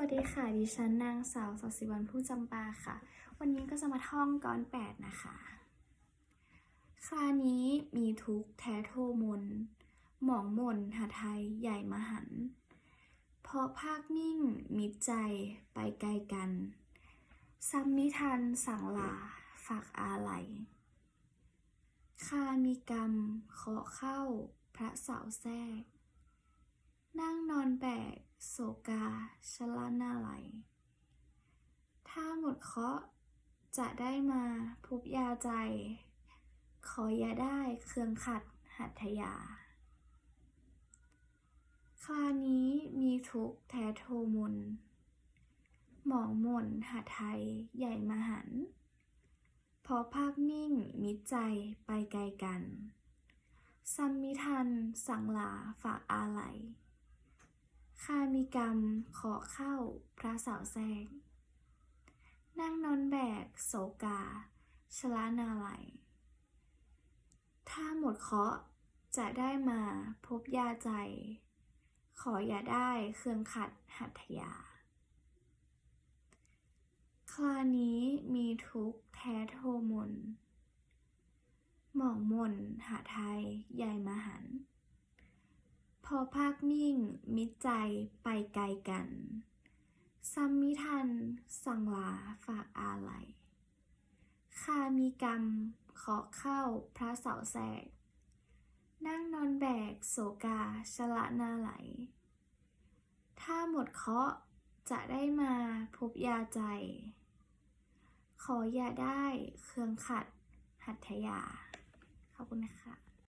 วัสดีค่ะ ดิฉันนางสาวสศิวรรณผู้จำปาค่ะ วันนี้ก็จะมาท่องก้อนแปดนะคะ ครานี้มีทุกแท้โทมน หมองมนหาไทยใหญ่มหัน เพราะภาคมิ่งมิตรใจไปไกลกัน ซ้ำมิทันสั่งลาฝากอาลัยข้ามีกรรมเคาะเข้าพระเสาแทรก นั่งนอนแบก โศกาชลนาไหล ถ้าหมดเคราะห์จะได้มาพบยาใจ ขออย่าได้เครื่องขัดหัตถยาคลานี้มีทุกแท้โทมน หมองหม่นหาไทยใหญ่มหันเพราะภาคมิ่งมิตรใจไปไกลกัน ซัมมิทันสังลาฝากอาลัย ข้ามีกรรมขอเข้าพระสาวแทรกนั่งนอนแบกโศกา ชลานาไหลยถ้าหมดเคาะจะได้มาพบยาใจ ขออย่าได้เครื่องขัดหัตถยา คลานี้มีทุกแท้โทมน หมองมนหาไทยใหญ่มหันต์ พอภาคมิ่ง มิตรใจไปไกลกันซ้ำมิทัน สั่งลาฝากอาลัยข้ามีกรรม ขอเข้าพระเสาแสก นั่งนอนแบก โศกาชละนาไหล ถ้าหมดเคาะจะได้มาพบยาใจ ขออย่าได้เครื่องขัดหัตถยา ขอบคุณนะคะ